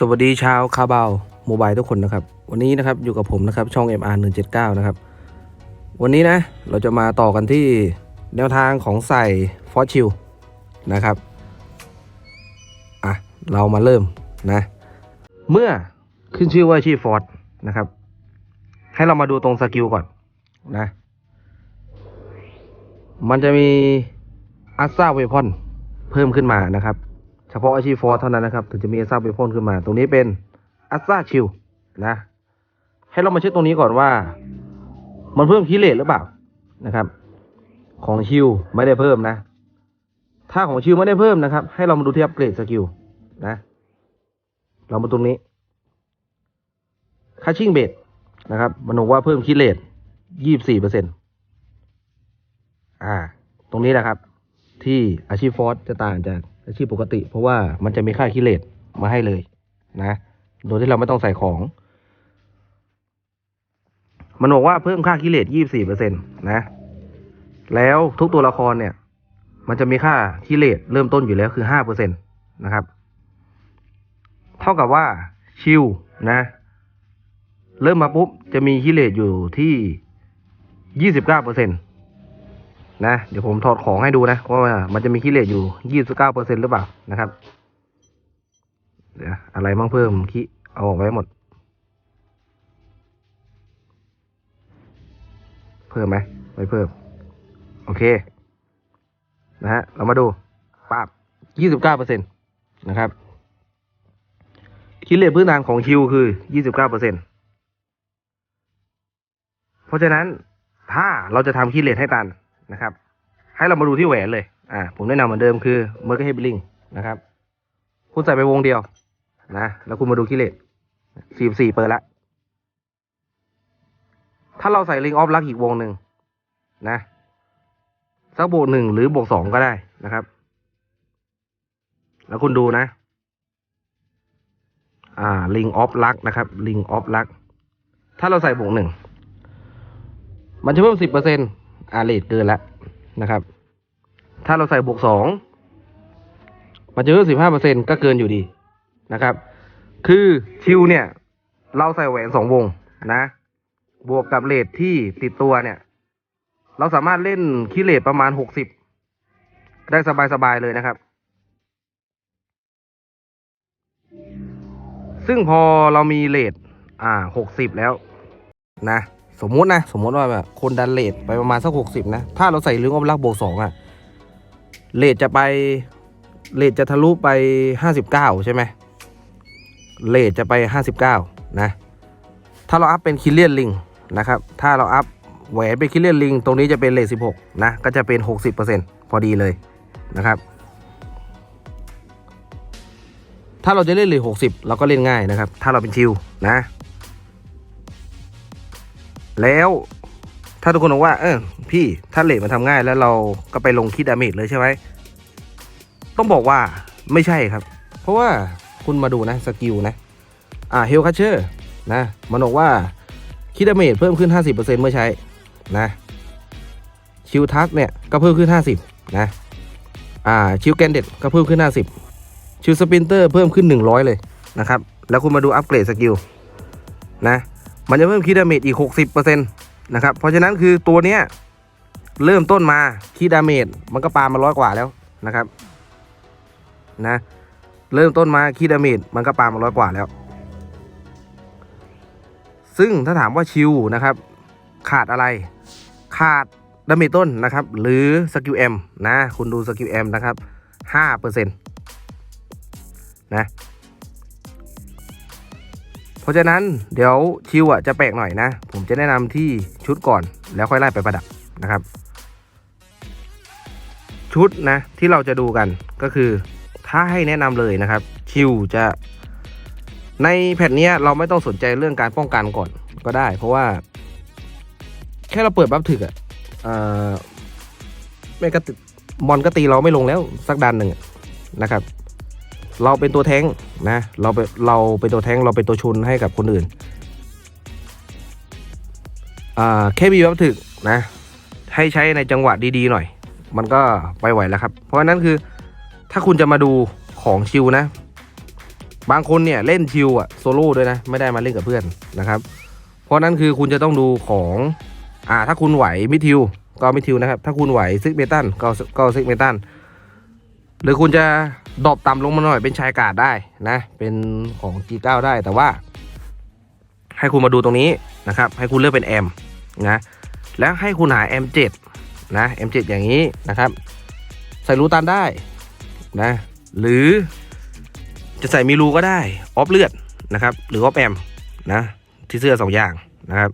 สวัสดีชาวคาบาวโมบายทุกคนนะครับ วันนี้นะครับอยู่กับผมนะครับช่อง MR 179นะครับ วันนี้นะเราจะมาต่อกันที่แนวทางของใส่ฟอสชิลนะครับอะเรามาเริ่มนะ เมื่อขึ้นชื่อว่าชื่อฟอสนะครับ ให้เรามาดูตรงสกิลก่อนนะ มันจะมีอัสซาเวพอนเพิ่มขึ้นมานะครับ เฉพาะอาชีพฟอร์เท่านั้นนะครับ ถึงจะมีอัสซาเวพอนขึ้นมา ตรงนี้เป็นอัสซาชิลนะ ให้เรามาเช็คตรงนี้ก่อนว่า มันเพิ่มคิเลตหรือเปล่านะครับ ของชิลไม่ได้เพิ่มนะ ถ้าของชิลไม่ได้เพิ่มนะครับ ให้เรามาดูที่อัปเกรดสกิลนะ เรามาตรงนี้คัชชิ่งเบดนะครับ มันบอกว่าเพิ่มคิเลตยี่บสี่เปอร์เซ็นต์อ่า ตรงนี้นะครับ ที่อาชีพฟอร์สจะต่างจาก อาชีพปกติ เพราะว่ามันจะมีค่าคิเลตมาให้เลยนะ โดยที่เราไม่ต้องใส่ของ มันบอกว่าเพิ่มค่าคิเลตยี่สี่เปอร์เซ็นตนะ แล้วทุกตัวละครเนี่ย มันจะมีค่าคิเลตเริ่มต้นอยู่แล้วคือห้าเปอร์เซ็นตนะครับ เท่ากับว่าชิลนะ เริ่มมาปุ๊บจะมีคิเลตอยู่ที่ยี่สิบเก้าเปอร์เซ็นต นะ เดี๋ยวผมถอดของให้ดูนะว่ามันจะมีคิเลตอยู่ยี่สิบเก้าเปอร์เซ็นหรือเปล่านะครับ เดี๋ยวอะไรมั่งเพิ่มคิเอาออกไว้หมด เพิ่มไหมไม่เพิ่ม โอเค นะฮะ เรามาดูปั๊บยี่สิบเก้าเปอร์เซ็นตนะครับคิดเลทพื้นฐานของคิวคือยี่สิบเก้าเปอร์เซ็นเพราะฉะนั้นถ้าเราจะทำคิดเลทให้ตัน นะครับ ให้เรามาดูที่แหวนเลย อ่า ผมแนะนำเหมือนเดิมคือเมอร์กเฮบิลิงนะครับ คุณใส่ไปวงเดียวนะ แล้วคุณมาดูคิเลทสี่สี่เปิดละ ถ้าเราใส่ลิงออฟลักอีกวงหนึ่งนะ สักบวกหนึ่งหรือบวกสองก็ได้นะครับ แล้วคุณดูนะ อ่า ลิงออฟลักนะครับ ลิงออฟลัก ถ้าเราใส่บวกหนึ่ง มันจะเพิ่มสิบเปอร์เซ็นต์ อาเลทเกินแล้วนะครับ ถ้าเราใส่บวกสองมันจะเพิ่มสิบห้าเปอร์เซ็นก็เกินอยู่ดีนะครับ คือชิวเนี่ย เราใส่แหวนสองวงนะ บวกกับเลทที่ติดตัวเนี่ย เราสามารถเล่นคิเลทประมาณหกสิบได้สบายๆเลยนะครับ ซึ่งพอเรามีเลทอ่าหกสิบแล้วนะ สมมุตินะ สมมุติว่าแบบคนดันเลทไปประมาณสักหกสิบนะ ถ้าเราใส่ลิงก์ออฟลักบวกสองอะเลทจะไปเลทจะทะลุไปห้าสิบเก้าใช่ไหมเลทจะไปห้าสิบเก้านะ ถ้าเราอัพเป็นคิลเลียนลิงนะครับ ถ้าเราอัพแหวนเป็นคิลเลียนลิงตรงนี้จะเป็นเลทสิบหกนะ ก็จะเป็นหกสิบเปอร์เซ็นพอดีเลยนะครับ ถ้าเราจะเล่นเลทหกสิบเราก็เล่นง่ายนะครับ ถ้าเราเป็นชิวนะ แล้วถ้าทุกคนบอกว่า เออพี่ถ้าเลทมันทำง่ายแล้วเราก็ไปลงคิดดาเมจเลยใช่ไหมต้องบอกว่าไม่ใช่ครับ เพราะว่าคุณมาดูนะสกิลนะ อ่าเฮลคัชเชอร์นะมันบอกว่าคิดดาเมจเพิ่มขึ้น 50%เมื่อใช้นะชิวทักเนี่ยก็เพิ่มขึ้น 50 นะ อ่าชิวแกนเด็ดก็เพิ่มขึ้น 50 ชิวสปินเตอร์เพิ่มขึ้น 100 เลยนะครับ แล้วคุณมาดูอัปเกรดสกิลนะ มันจะเพิ่มคีดาเมจอีก 60%นะครับ เพราะฉะนั้นคือตัวเนี้ยเริ่มต้นมาคีดาเมจมันก็ปามาร้อยกว่าแล้วนะครับนะเริ่มต้นมาคีดาเมจมันก็ปามาร้อยกว่าแล้ว ซึ่งถ้าถามว่าชิวนะครับ ขาดอะไร ขาดดาเมจต้นนะครับ หรือสกิลเอ็มนะ คุณดูสกิลเอ็มนะครับห้าเปอร์เซ็นต์นะ ราะฉะนั้นเดี๋ยวชิวอะจะแปลกหน่อยนะ ผมจะแนะนำที่ชุดก่อนแล้วค่อยไล่ไปประดับนะครับ ชุดนะที่เราจะดูกันก็คือถ้าให้แนะนำเลยนะครับ ชิวจะ ในแผ่นนี้เราไม่ต้องสนใจเรื่องการป้องกันก่อนก็ได้ เพราะว่า แค่เราเปิดบัฟถึกอะ่ะไม่กระติมอนก็ตีเราไม่ลงแล้วสักดันหนึ่งนะครับ เราเป็นตัวแท้งนะเราเป็นเราเป็นตัวแท้งเราเป็นตัวชนให้กับคนอื่นอ่าแค่มีบัฟถึกนะ ให้ใช้ในจังหวะดีๆหน่อย มันก็ไปไหวแล้วครับ เพราะนั้นคือถ้าคุณจะมาดูของชิวนะ บางคนเนี่ยเล่นชิวอะโซโล่ด้วยนะ ไม่ได้มาเล่นกับเพื่อนนะครับ เพราะนั้นคือคุณจะต้องดูของอ่าถ้าคุณไหวมิทิวก็มิทิวนะครับ ถ้าคุณไหวซิกเมตันก็เก็เอาซิกเมตันหรือคุณจะ ดรอปต่ำลงมาหน่อยเป็นชายกาดได้นะ เป็นของ G9 ได้แต่ว่า ให้คุณมาดูตรงนี้นะครับ ให้คุณเลือกเป็นแอมนะแล้วให้คุณหา M7 นะ M7 อย่างนี้นะครับใส่รูตันได้นะหรือจะใส่มีรูก็ได้ออฟเลือดนะครับ หรือออฟแอมนะที่เสื้อสองอย่างนะครับ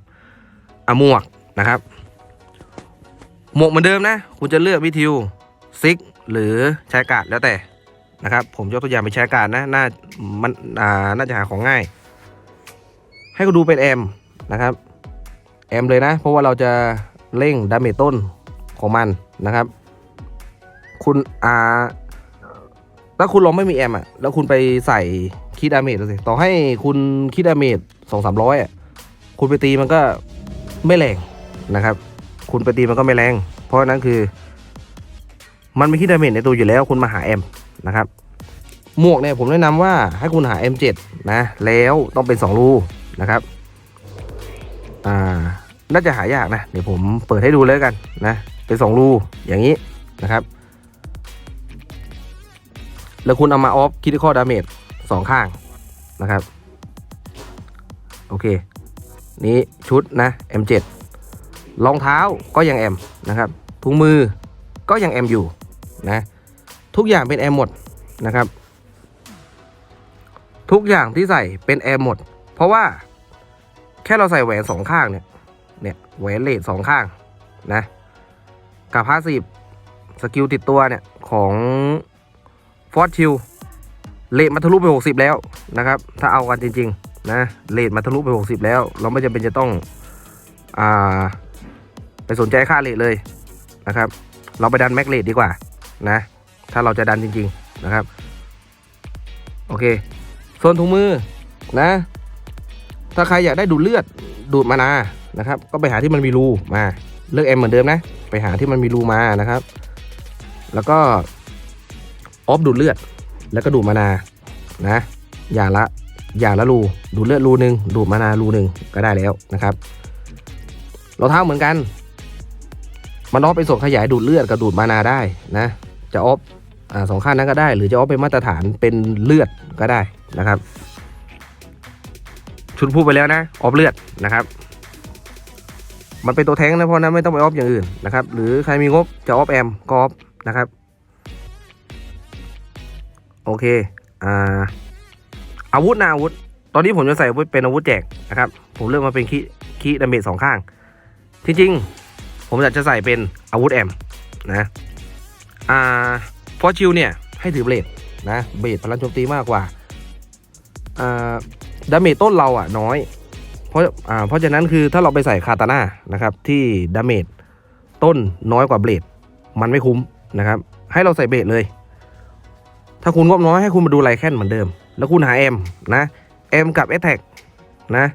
อะหมวกนะครับ หมวกเหมือนเดิมนะ คุณจะเลือกวิทิวซิกหรือชายกาดแล้วแต่ นะครับ ผมยกตัวอย่างเป็นชายกาดนะน่ามันอ่าน่าจะหาของง่าย ให้คุณดูเป็นแอมนะครับแอมเลยนะ เพราะว่าเราจะเร่งดาเมจต้นของมันนะครับ คุณอ่าถ้าคุณลองไม่มีแอมอะแล้วคุณไปใส่คีดดาเมจสิต่อให้คุณคีดดาเมจสองสามร้อยอะคุณไปตีมันก็ไม่แรงนะครับ คุณไปตีมันก็ไม่แรง เพราะฉะนั้นคือ มันไม่คิดดาเมจในตัวอยู่แล้ว คุณมาหาแอม นะครับ หมวกเนี่ยผมแนะนำว่าให้คุณหา M7 นะ แล้วต้องเป็น 2 รูนะครับ อ่า น่าจะหายากนะ เดี๋ยวผมเปิดให้ดูเลยกันนะ เป็น 2 รูอย่างนี้นะครับ แล้วคุณเอามาออฟคิดข้อดาเมจสองข้างนะครับ โอเค นี้ชุดนะ M7 รองเท้าก็ยัง M นะครับถุงมือก็ยัง M อยู่นะ ทุกอย่างเป็น M หมดนะครับ ทุกอย่างที่ใส่เป็น M หมด เพราะว่าแค่เราใส่แหวนสองข้างเนี่ย เนี่ยแหวนเลดสองข้างนะ กับพาสีสกิลติดตัวเนี่ย ของฟอสชิลเลทมาทะลุไป 60 แล้วนะครับ ถ้าเอากันจริง ๆ นะเลทมาทะลุไป 60 แล้ว เราไม่จำเป็นจะต้องอ่าไปสนใจค่าเลทเลยนะครับ เราไปดันแม็กเลทดีกว่านะ ถ้าเราจะดันจริง ๆนะครับ โอเคส่วนถุงมือนะ ถ้าใครอยากได้ดูดเลือดดูดมานานะครับ ก็ไปหาที่มันมีรูมาเลือกเอ็มเหมือนเดิมนะ ไปหาที่มันมีรูมานะครับ แล้วก็ออฟดูดเลือด แล้วก็ดูดมานานะอย่างละอย่างละรูดูดเลือดรูหนึ่งดูดมานารูหนึ่งก็ได้แล้วนะครับรองเท้าเหมือนกัน มันออฟไปส่งขยายดูดเลือดกับดูดมานาได้นะ จะออฟอสองข้างนั้นก็ได้ หรือจะออฟเป็นมาตรฐานเป็นเลือดก็ได้นะครับ ชุดพูดไปแล้วนะออฟเลือดนะครับ มันเป็นตัวแท้งนะเพราะนั้นไม่ต้องไปออฟอย่างอื่นนะครับ หรือใครมีงบจะออฟแอมก็ออฟนะครับ โอเคอ่าอาวุธนะอาวุธ ตอนนี้ผมจะใส่อาวุธเป็นอาวุธแจกนะครับ ผมเลือกมาเป็นคีคีดาเมจสองข้าง จริงๆ ผมอยากจะใส่เป็นอาวุธแอมนะ อ่าฟอร์ชิลเนี่ย ให้ถือเบลดนะเบลดพลังโจมตีมากกว่าอ่าดาเมจต้นเราอะน้อย เพราะอ่าเพราะฉะนั้นคือถ้าเราไปใส่คาตาน่านะครับ ที่ดาเมจต้นน้อยกว่าเบลดมันไม่คุ้มนะครับ ให้เราใส่เบลดเลย ถ้าคุณงบน้อยให้คุณมาดูไลแคนเหมือนเดิม แล้วคุณหาเอ็มนะเอ็มกับเอ t แทกนะ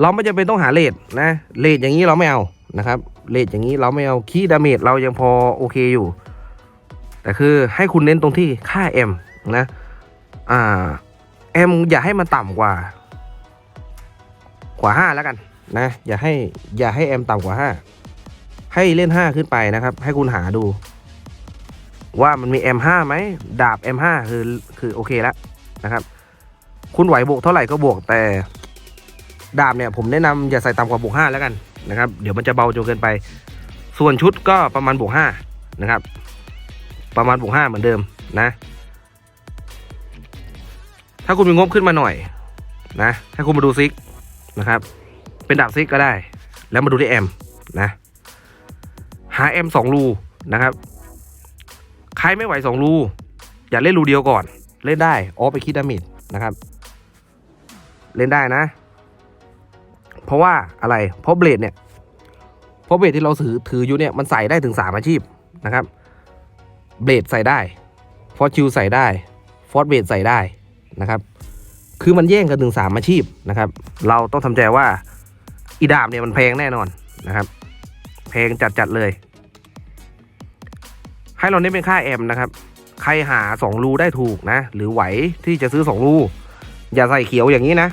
เราไม่จำเป็นต้องหาเลดนะเลดอย่างนี้เราไม่เอานะครับเลดอย่างนี้เราไม่เอาคีดาเมจเรายังพอโอเคอยู่ แต่คือให้คุณเน้นตรงที่ค่า M นะอ่า M อย่าให้มันต่ำกว่า กว่าห้าแล้วกันนะอย่าให้อย่าให้ M ต่ำกว่าห้าให้เล่นห้าขึ้นไปนะครับ ให้คุณหาดู ว่ามันมี M5 ไหมดาบ M5 คือคือโอเคแล้วนะครับ คุณไหวบวกเท่าไหร่ก็บวกแต่ดาบเนี่ยผมแนะนำอย่าใส่ต่ำกว่าบวก5แล้วกันนะครับ เดี๋ยวมันจะเบาจนเกินไป ส่วนชุดก็ประมาณบวก5นะครับ ประมาณบวก5เหมือนเดิมนะ ถ้าคุณมีงบขึ้นมาหน่อยนะให้คุณมาดูซิกนะครับ เป็นดาบซิกก็ได้ แล้วมาดูที่แอมนะ หาแอมสองรูนะครับ ใครไม่ไหวสองรู อย่าเล่นรูเดียวก่อน เล่นได้ออฟไปคิดดามิดนะครับ เล่นได้นะ เพราะว่าอะไรเพราะเบลดเนี่ยเพราะเบลดที่เราถือถืออยู่เนี่ยมันใส่ได้ถึงสามอาชีพนะครับ เบลดใส่ได้ฟอร์ชิลใส่ได้ฟอร์เบลดใส่ได้นะครับ คือมันแย่งกันถึงสามอาชีพนะครับ เราต้องทำใจว่าอีดาบเนี่ยมันแพงแน่นอนนะครับ แพงจัดๆเลย ให้เราเน้นเป็นค่าแอมนะครับ ใครหา2รูได้ถูกนะ หรือไหวที่จะซื้อ2รูอย่าใส่เขียวอย่างนี้นะ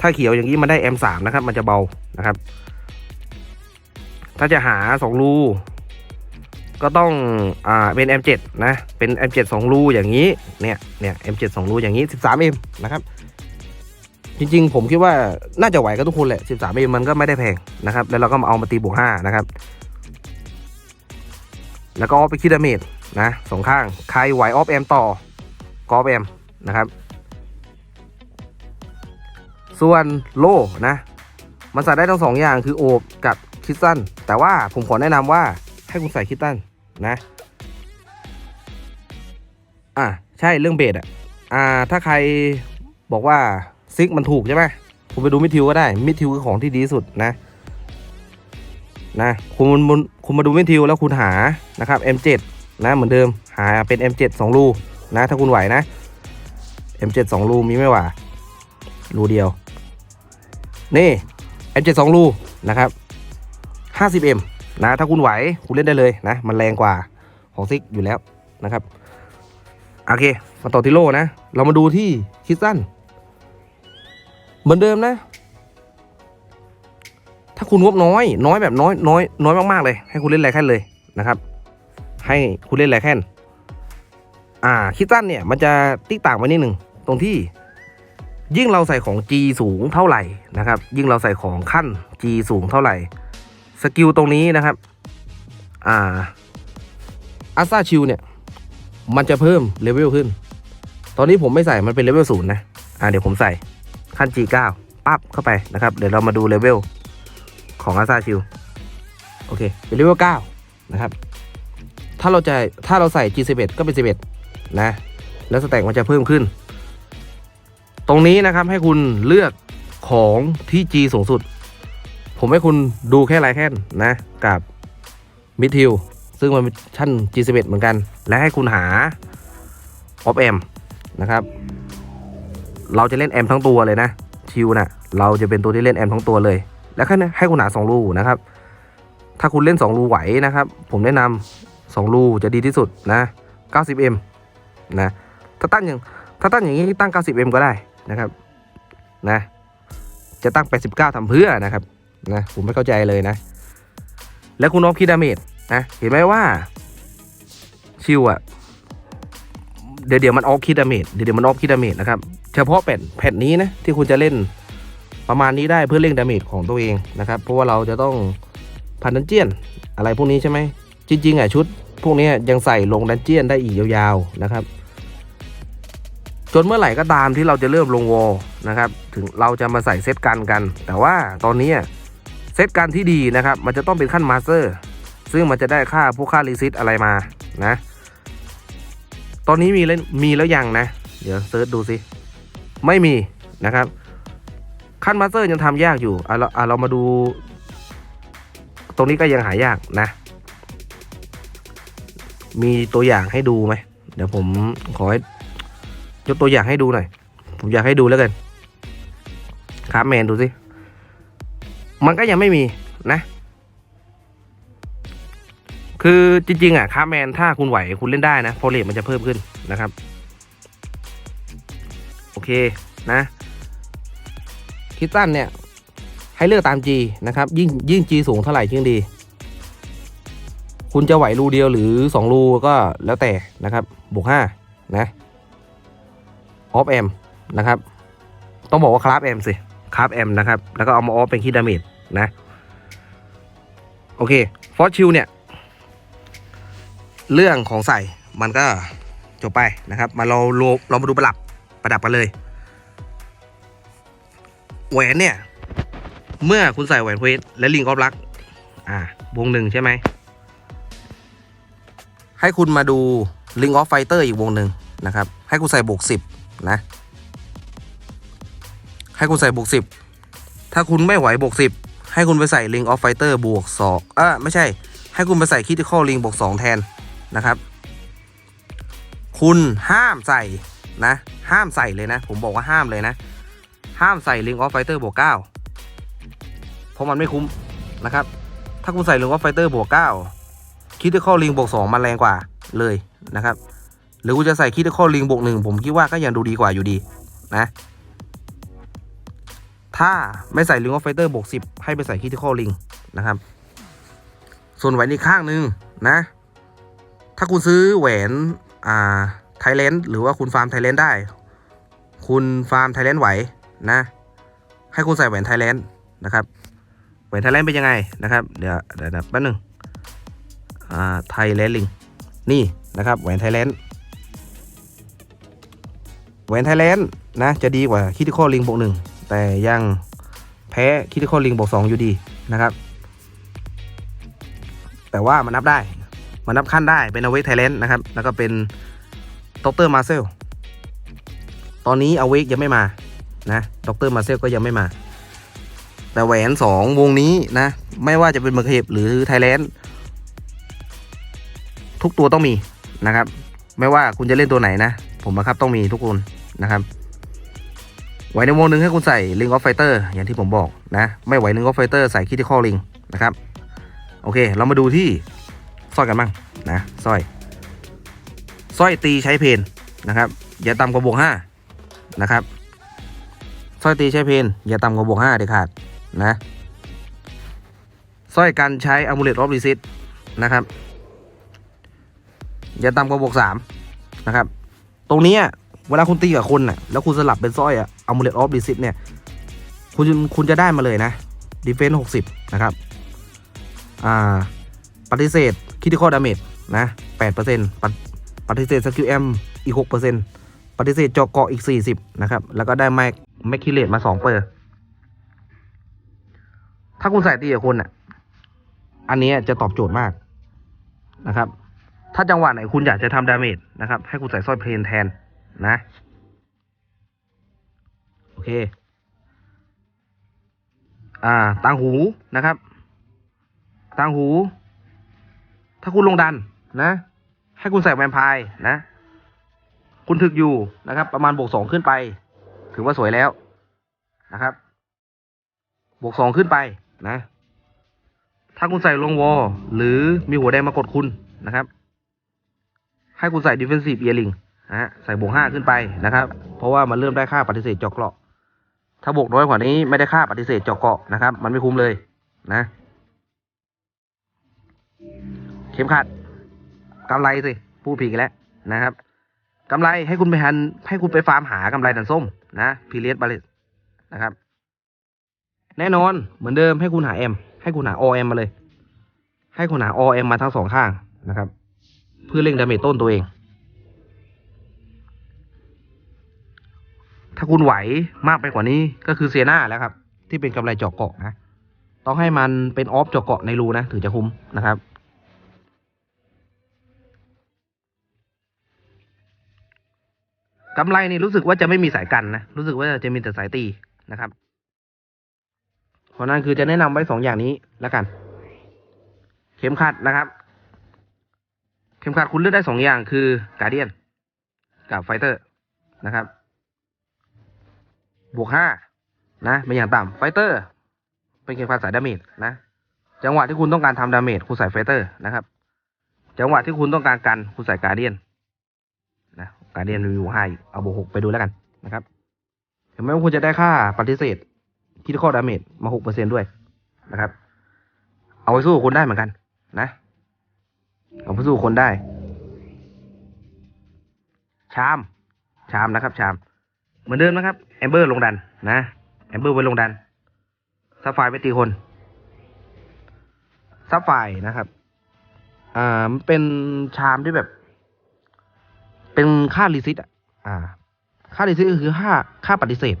ถ้าเขียวอย่างนี้มันได้ M3 นะครับ มันจะเบานะครับ ถ้าจะหาสองรู ก็ต้องอ่าเป็น M7 นะ เป็น M7 สองรูอย่างนี้ เนี่ยเนี่ย M7 สองรูอย่างนี้ 13M นะครับ จริงๆ ผมคิดว่าน่าจะไหวกับทุกคนแหละ 13M มันก็ไม่ได้แพงนะครับ แล้วเราก็มาเอามาตีบวก5นะครับ แล้วก็ออฟไปคิดดาเมจนะสองข้าง ใครไหวออฟแอมต่อกอฟแอมนะครับ ส่วนโลนะ มันใส่ได้ทั้งสองอย่างคือโอบกับคิดสั้น แต่ว่าผมขอแนะนำว่า ให้คุณใส่คิดสั้นนะ อะ ใช่เรื่องเบสอะ อ่า ถ้าใครบอกว่าซิกมันถูกใช่ไหมคุณไปดูมิทิวก็ได้ มิทิวคือของที่ดีสุดนะ นะ คุณคุณคุณมาดูมิทิวแล้วคุณหานะครับ M7 นะเหมือนเดิมหาเป็น M7 2รูนะ ถ้าคุณไหวนะ M7 2รูมีไม่ว่ารูเดียว นี่ M7 2รูนะครับ 50M นะถ้าคุณไหวคุณเล่นได้เลยนะ มันแรงกว่าของซิกอยู่แล้วนะครับ โอเค มาต่อที่โล่นะ เรามาดูที่คิดสั้น เหมือนเดิมนะ ถ้าคุณงบน้อย น้อยแบบน้อยน้อยน้อยมากๆเลย ให้คุณเล่นไรแค่นเลยนะครับ ให้คุณเล่นไรแค่นอ่าคิดสั้นเนี่ยมันจะติ๊กต่างไปนิดหนึ่งตรงที่ยิ่งเราใส่ของ G สูงเท่าไหร่นะครับ ยิ่งเราใส่ของขั้น G สูงเท่าไหร่ สกิลตรงนี้นะครับ อ่าอัสซาชิลเนี่ย มันจะเพิ่มเลเวลขึ้น ตอนนี้ผมไม่ใส่มันเป็นเลเวลศูนย์นะ อ่าเดี๋ยวผมใส่ขั้น G9 ปั๊บเข้าไปนะครับ เดี๋ยวเรามาดูเลเวลของอาซาชิลโอเค เป็นเลเวล9นะครับ ถ้าเราจะถ้าเราใส่ G11 ก็เป็น 11 นะ แล้วสแต็กมันจะเพิ่มขึ้น ตรงนี้นะครับให้คุณเลือกของที่ G สูงสุด ผมให้คุณดูแค่ไรแค่นนะ กับมิทิวซึ่งมันเป็นชั้น G11 เหมือนกัน และให้คุณหาออฟแอมนะครับ เราจะเล่นแอมทั้งตัวเลยนะชิวนะ่ะเราจะเป็นตัวที่เล่นแอมทั้งตัวเลย แล้วแค่นี้ให้คุณหาสองรูนะครับ ถ้าคุณเล่นสองรูไหวนะครับ ผมแนะนำสองรูจะดีที่สุดนะ 90m นะถ้าตั้งอย่างถ้าตั้งอย่างนี้ตั้ง 90m ก็ได้นะครับนะจะตั้ง 89ทำเพื่อนะครับ นะผมไม่เข้าใจเลยนะ แล้วคุณออฟคิดดาเมจนะเห็นไหมว่า ชิวอะเดี๋ยวเดี๋ยวมันออฟคิดดาเมจเดี๋ยวเดี๋ยวมันออฟคิดดาเมจนะครับเฉพาะแผ่นแผ่นนี้นะที่คุณจะเล่นประมาณนี้ได้เพื่อเร่งดาเมจของตัวเองนะครับ เพราะว่าเราจะต้องพันดันเจียนอะไรพวกนี้ใช่ไหมจริงๆอะชุด พวกนี้ยังใส่ลงดันเจียนได้อีกยาวๆนะครับ จนเมื่อไหร่ก็ตามที่เราจะเริ่มลงวอลนะครับ ถึงเราจะมาใส่เซตกันกัน แต่ว่าตอนนี้ เซตกันที่ดีนะครับ มันจะต้องเป็นขั้นมาสเตอร์ซึ่งมันจะได้ค่าพวกค่ารีซิตอะไรมานะ ตอนนี้มีแล้วมีแล้วยังนะ เดี๋ยวเซิร์ชดูสิไม่มีนะครับ ขั้นมาสเตอร์ยังทำยากอยู่อะเราอะเรามาดู ตรงนี้ก็ยังหายากนะ มีตัวอย่างให้ดูไหมเดี๋ยวผมขอให้ยกตัวอย่างให้ดูหน่อย ผมอยากให้ดูแล้วกันครับแมนดูสิ มันก็ยังไม่มีนะ คือจริงๆอะคาแมนถ้าคุณไหวคุณเล่นได้นะโพเลตมันจะเพิ่มขึ้นนะครับ โอเคนะคิดตันเนี่ย ให้เลือกตาม G นะครับ ยิ่งยิ่ง G สูงเท่าไหร่ยิ่งดี คุณจะไหวรูเดียวหรือ 2 รูก็แล้วแต่นะครับ บวก 5 นะ ออฟแอมนะครับ ต้องบอกว่าคราฟแอมสิ คราฟแอมนะครับ แล้วก็เอามาออฟเป็นคีดาเมจนะ โอเค ฟอสชิลเนี่ย เรื่องของใส่มันก็จบไปนะครับ มาเราเราเรามาดูประดับประดับกันเลย แหวนเนี่ย เมื่อคุณใส่แหวนเพชรและลิงออฟลัก อ่าวงหนึ่งใช่ไหม ให้คุณมาดูลิงออฟไฟเตอร์อีกวงหนึ่งนะครับ ให้คุณใส่บวกสิบนะ ให้คุณใส่บวกสิบถ้าคุณไม่ไหวบวกสิบให้คุณไปใส่ลิงออฟไฟเตอร์บวกสองเออไม่ใช่ ให้คุณไปใส่คิติคอลลิงบวกสองแทนนะครับ คุณห้ามใส่นะ ห้ามใส่เลยนะ ผมบอกว่าห้ามเลยนะ ห้ามใส่ลิงออฟไฟเตอร์บวกเก้าเพราะมันไม่คุ้มนะครับ ถ้าคุณใส่ลิงออฟไฟเตอร์บวกเก้าคิติคอลิงบวกสองมันแรงกว่าเลยนะครับ หรือคุณจะใส่คิติคอลิงบวกหนึ่งผมคิดว่าก็ยังดูดีกว่าอยู่ดีนะ ถ้าไม่ใส่ลิงออฟไฟเตอร์บวกสิบให้ไปใส่คิทิคอลิงนะครับ ส่วนแหวนอีกข้างหนึ่งนะ ถ้าคุณซื้อแหวนอ่าไทยแลนด์หรือว่าคุณฟาร์มไทยแลนด์ได้ คุณฟาร์มไทยแลนด์ไหวนะ ให้คุณใส่แหวนไทยแลนด์นะครับแหวนไทยแลนด์เป็นยังไงนะครับ เดี๋ยวเดี๋ยวแป๊บนึงอ่าไทยแลนด์ลิงนี่นะครับแหวนไทยแลนด์แหวนไทยแลนด์นะจะดีกว่าคิทิคอลิงบวกหนึ่ง แต่ยังแพ้คิทิคอลิงบวกสองอยู่ดีนะครับ แต่ว่ามันนับได้ มันนับขั้นได้เป็นอเวกไทยแลนด์นะครับ แล้วก็เป็นด็อกเตอร์มาเซลตอนนี้อเวกยังไม่มานะด็อกเตอร์มาเซลก็ยังไม่มา แต่แหวนสองวงนี้นะ ไม่ว่าจะเป็นเมอร์เคปหรือไทยแลนด์ทุกตัวต้องมีนะครับ ไม่ว่าคุณจะเล่นตัวไหนนะ ผมบังคับต้องมีทุกคนนะครับ ไหวในวงหนึ่งให้คุณใส่ Ring of Fighter อย่างที่ผมบอกนะ ไม่ไหว Ring of Fighter ใส่ Critical Ring นะครับ โอเค เรามาดูที่สร้อยกันบ้างนะสร้อยสร้อยตีใช้เพนนะครับ อย่าต่ำกว่าบวกห้านะครับสร้อยตีใช้เพนอย่าต่ำกว่าบวกห้าเด็ดขาดนะสร้อยกันใช้ Amulet of Resist นะครับ อย่าต่ำกว่าบวกสามนะครับ ตรงนี้เวลาคุณตีกับคนน่ะแล้วคุณสลับเป็นสร้อยอะ Amulet of Resist เนี่ย คุณคุณจะได้มาเลยนะ Defense 60นะครับ อ่า ปฏิเสธคิติคอดาเมจนะแปดเปอร์เซ็นต์ปฏิเสธสกิลแอมอีกหกเปอร์เซ็นต์ปฏิเสธจอเกาะอีกสี่สิบนะครับ แล้วก็ได้แม็กแมคคิเลตมาสองเปอร์ ถ้าคุณใส่ตีกับคนอะ อันนี้จะตอบโจทย์มากนะครับ ถ้าจังหวะไหนคุณอยากจะทำดาเมจนะครับ ให้คุณใส่สร้อยเพลนแทนนะ โอเค อ่าต่างหูนะครับต่างหู ถ้าคุณลงดันนะ ให้คุณใส่แวมไพร์นะ คุณถึกอยู่นะครับ ประมาณบวกสองขึ้นไป ถือว่าสวยแล้วนะครับ บวกสองขึ้นไปนะ ถ้าคุณใส่ลงวอลหรือมีหัวแดงมากดคุณนะครับ ให้คุณใส่ defensive earring นะฮะใส่บวกห้าขึ้นไปนะครับ เพราะว่ามันเริ่มได้ค่าปฏิเสธจาะเกราะ ถ้าบวกน้อยกว่านี้ไม่ได้ค่าปฏิเสธเจาะเกาะนะครับ มันไม่คุ้มเลยนะ เข็มขัดกำไรสิผู้ผิดแล้วนะครับกำไรให้คุณไปหันให้คุณไปฟาร์มหากำไรดันส้มนะพีเรียสบาเลสนะครับ แน่นอนเหมือนเดิมให้คุณหา M ให้คุณหา OM มมาเลย ให้คุณหา OM มาทั้งสองข้างนะครับ เพื่อเร่งดาเมจต้นตัวเอง ถ้าคุณไหวมากไปกว่านี้ก็คือเซียนาแล้วครับ ที่เป็นกำไรเจาะเกาะนะ ต้องให้มันเป็นออฟเจาะเกาะในรูนะ ถึงจะคุ้มนะครับกำไรนี่รู้สึกว่าจะไม่มีสายกันนะ รู้สึกว่าจะมีแต่สายตีนะครับ เพราะนั้นคือจะแนะนำไว้สองอย่างนี้แล้วกัน เข็มขัดนะครับ เข็มขัดคุณเลือกได้สองอย่างคือการเดียนกับไฟเตอร์นะครับ บวกห้านะเป็นอย่างต่ำไฟเตอร์ เป็นเข็มขัดสายดาเมจนะ จังหวะที่คุณต้องการทำดาเมจคุณใส่ไฟเตอร์นะครับ จังหวะที่คุณต้องการกันคุณใส่การเดียนนะการเรียนรีวิวให้เอาบวกหกไปดูแล้วกันนะครับเห็นไหมว่าคุณจะได้ค่าปฏิเสธคิดข้อดาเมจมาหกเปอร์เซ็นด้วยนะครับ เอาไปสู้คนได้เหมือนกัน นะเอาไปสู้คนได้ ชาม ชามนะครับ ชาม เหมือนเดิมนะครับ แอมเบอร์ลงดันนะแอมเบอร์ไว้ลงดันซับไฟไปตีคนซับไฟนะครับ อ่ามันเป็นชามที่แบบ เป็นค่ารีซิตอะอ่า ค่ารีซิตก็คือค่าค่าปฏิเสธ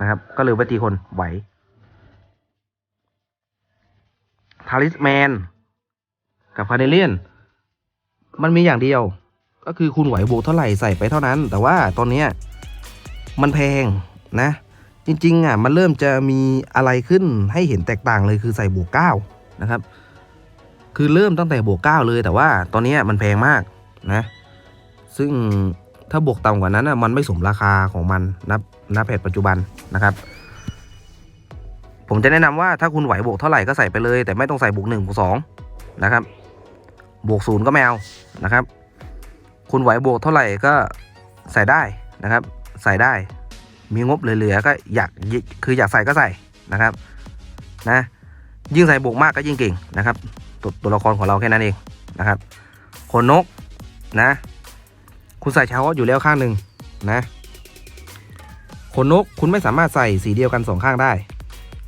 นะครับ ก็เลยไปตีคนไหวทาริสแมน กับคาเนเลียน มันมีอย่างเดียว ก็คือคุณไหวบวกเท่าไหร่ใส่ไปเท่านั้น แต่ว่าตอนเนี้ย มันแพงนะ จริงๆอะมันเริ่มจะมีอะไรขึ้นให้เห็นแตกต่างเลยคือใส่บวกเก้านะครับ คือเริ่มตั้งแต่บวกเก้าเลยแต่ว่าตอนนี้มันแพงมากนะ ซึ่งถ้าบวกต่ำกว่านั้นอะมันไม่สมราคาของมันนับนับแพทปัจจุบันนะครับ ผมจะแนะนำว่าถ้าคุณไหวบวกเท่าไหร่ก็ใส่ไปเลย แต่ไม่ต้องใส่บวกหนึ่งบวกสองนะครับ บวกศูนย์ก็ไม่เอานะครับ คุณไหวบวกเท่าไหร่ก็ใส่ได้นะครับ ใส่ได้ มีงบเหลือๆก็อยากคืออยากใส่ก็ใส่นะครับนะยิ่งใส่บวกมากก็ยิ่งเก่งนะครับตัวตัวละครของเราแค่นั้นเองนะครับขนนกนะ คุณใส่เช้าอยู่แล้วข้างหนึ่งนะขนนกคุณไม่สามารถใส่สีเดียวกันสองข้างได้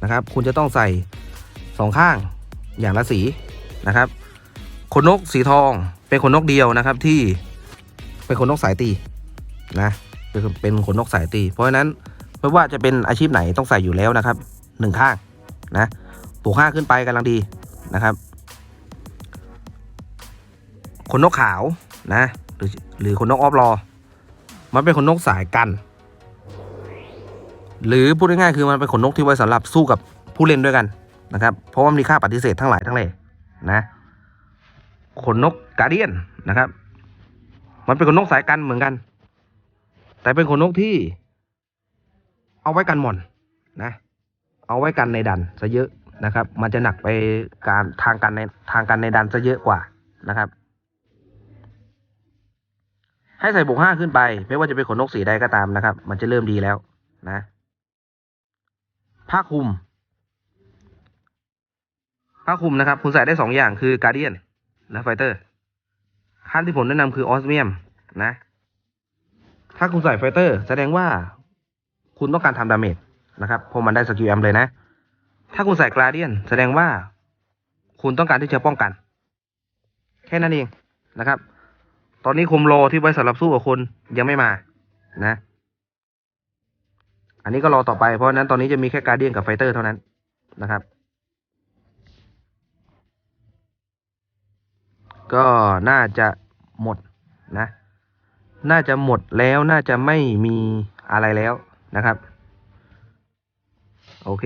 นะครับ คุณจะต้องใส่สองข้างอย่างละสีนะครับขนนกสีทองเป็นขนนกเดียวนะครับที่เป็นขนนกสายตีนะ เป็นขนนกสายตี เพราะฉะนั้นไม่ว่าจะเป็นอาชีพไหนต้องใส่อยู่แล้วนะครับหนึ่งข้างนะปูกห้าขึ้นไปกำลังดีนะครับ ขนนกขาวนะหรือหรือขนนกออฟรอ มันเป็นขนนกสายกัน หรือพูดง่ายๆคือมันเป็นขนนกที่ไว้สำหรับสู้กับผู้เล่นด้วยกันนะครับ เพราะว่ามีค่าปฏิเสธทั้งหลายทั้งแหล่นะขนนกกาเดียนนะครับ มันเป็นขนนกสายกันเหมือนกัน แต่เป็นขนนกที่ เอาไว้กันหม่อนนะ เอาไว้กันในดันซะเยอะนะครับ มันจะหนักไปการทางกันในทางกันในดันซะเยอะกว่านะครับ ให้ใส่บวกห้าขึ้นไป ไม่ว่าจะเป็นขนนกสีใดก็ตามนะครับ มันจะเริ่มดีแล้วนะผ้าคลุมผ้าคลุมนะครับ คุณใส่ได้สองอย่างคือการเดียนและไฟเตอร์ขั้นที่ผมแนะนำคือออสเมียมนะ ถ้าคุณใส่ไฟเตอร์ แสดงว่าคุณต้องการทำดาเมจนะครับเพราะมันได้สกิลแอมเลยนะ ถ้าคุณใส่กราเดียนแสดงว่าคุณต้องการที่จะป้องกัน แค่นั้นเองนะครับ ตอนนี้คุมโลที่ไว้สำหรับสู้กับคนยังไม่มานะ อันนี้ก็รอต่อไปเพราะนั้นตอนนี้จะมีแค่การเดียนกับไฟเตอร์เท่านั้นนะครับ ก็น่าจะหมดนะ น่าจะหมดแล้วน่าจะไม่มีอะไรแล้วนะครับ โอเค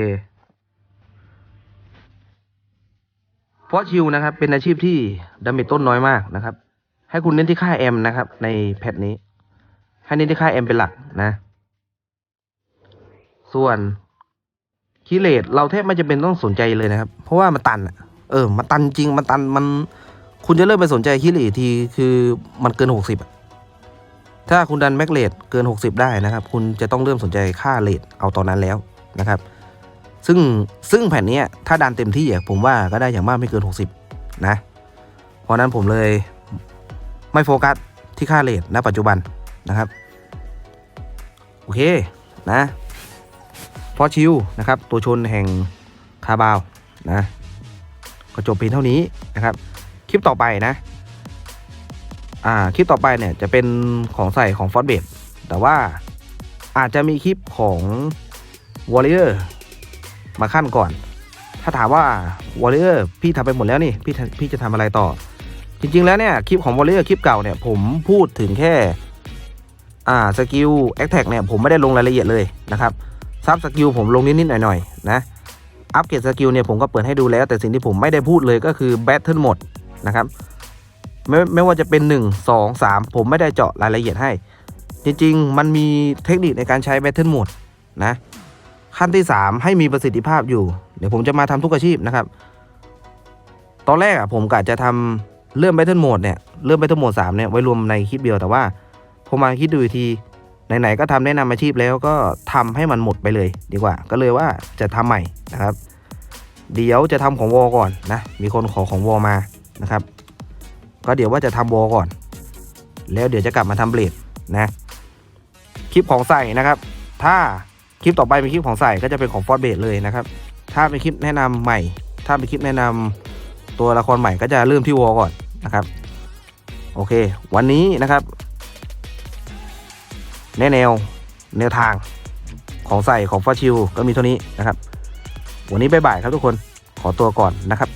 เพราะชิวนะครับ เป็นอาชีพที่ดาเมจต้นน้อยมากนะครับ ให้คุณเน้นที่ค่า M นะครับ ในแพทนี้ ให้เน้นที่ค่า M เป็นหลักนะ ส่วนคิเลตเราแทบไม่จะเป็นต้องสนใจเลยนะครับ เพราะว่ามันตันเออ มันตันจริง มันตันมัน คุณจะเริ่มไปสนใจคิเลตทีคือมันเกินหกสิบ ถ้าคุณดันแม็กเลตเกินหกสิบได้นะครับ คุณจะต้องเริ่มสนใจค่าเลทเอาตอนนั้นแล้วนะครับ ซึ่งซึ่งแผ่นนี้ถ้าดันเต็มที่อะผมว่าก็ได้อย่างมากไม่เกินหกสิบนะ เพราะนั้นผมเลยไม่โฟกัสที่ค่าเลทณปัจจุบันนะครับ โอเคนะพอชิวนะครับ ตัวชนแห่งคาบาวนะ ก็จบเพียงเท่านี้นะครับ คลิปต่อไปนะ อ่าคลิปต่อไปเนี่ยจะเป็นของใส่ของฟอสเบดแต่ว่าอาจจะมีคลิปของ Warrior มาขั้นก่อน ถ้าถามว่า Warrior พี่ทำไปหมดแล้วนี่พี่พี่จะทำอะไรต่อ จริง ๆ แล้วเนี่ยคลิปของ Warrior คลิปเก่าเนี่ยผมพูดถึงแค่อ่าสกิลแอคแท็กเนี่ยผมไม่ได้ลงรายละเอียดเลยนะครับซับสกิลผมลงนิดๆหน่อยๆนะอัปเกรดสกิลเนี่ยผมก็เปิดให้ดูแล้ว แต่สิ่งที่ผมไม่ได้พูดเลยก็คือ Battle Mode นะครับ ไม่ไม่ว่าจะเป็น 1 2 3 ผมไม่ได้เจาะรายละเอียดให้ จริงๆ มันมีเทคนิคในการใช้ Battle Mode นะ ขั้นที่ 3 ให้มีประสิทธิภาพอยู่ เดี๋ยวผมจะมาทำทุกอาชีพนะครับ ตอนแรกอะผมกะจะทำเริ่ม Battle Mode เนี่ย เริ่ม Battle Mode 3เนี่ย ไว้รวมในคลิปเดียวแต่ว่าผมมาคิดดูอีกทีไหนๆก็ทำแนะนำอาชีพแล้วก็ทำให้มันหมดไปเลยดีกว่า ก็เลยว่าจะทำใหม่นะครับ เดี๋ยวจะทำของวอก่อนนะ มีคนขอของวอมานะครับ ก็เดี๋ยวว่าจะทำวอก่อน แล้วเดี๋ยวจะกลับมาทำเบลดนะคลิปของใส่นะครับ ถ้าคลิปต่อไปเป็นคลิปของใส่ก็จะเป็นของฟอร์เบดเลยนะครับ ถ้าเป็นคลิปแนะนำใหม่ ถ้าเป็นคลิปแนะนำตัวละครใหม่ก็จะเริ่มที่วอก่อนนะครับ โอเค วันนี้นะครับ แนแนวแนวทางของใส่ของฟอชิลก็มีเท่านี้นะครับ วันนี้บายบายครับทุกคนขอตัวก่อนนะครับ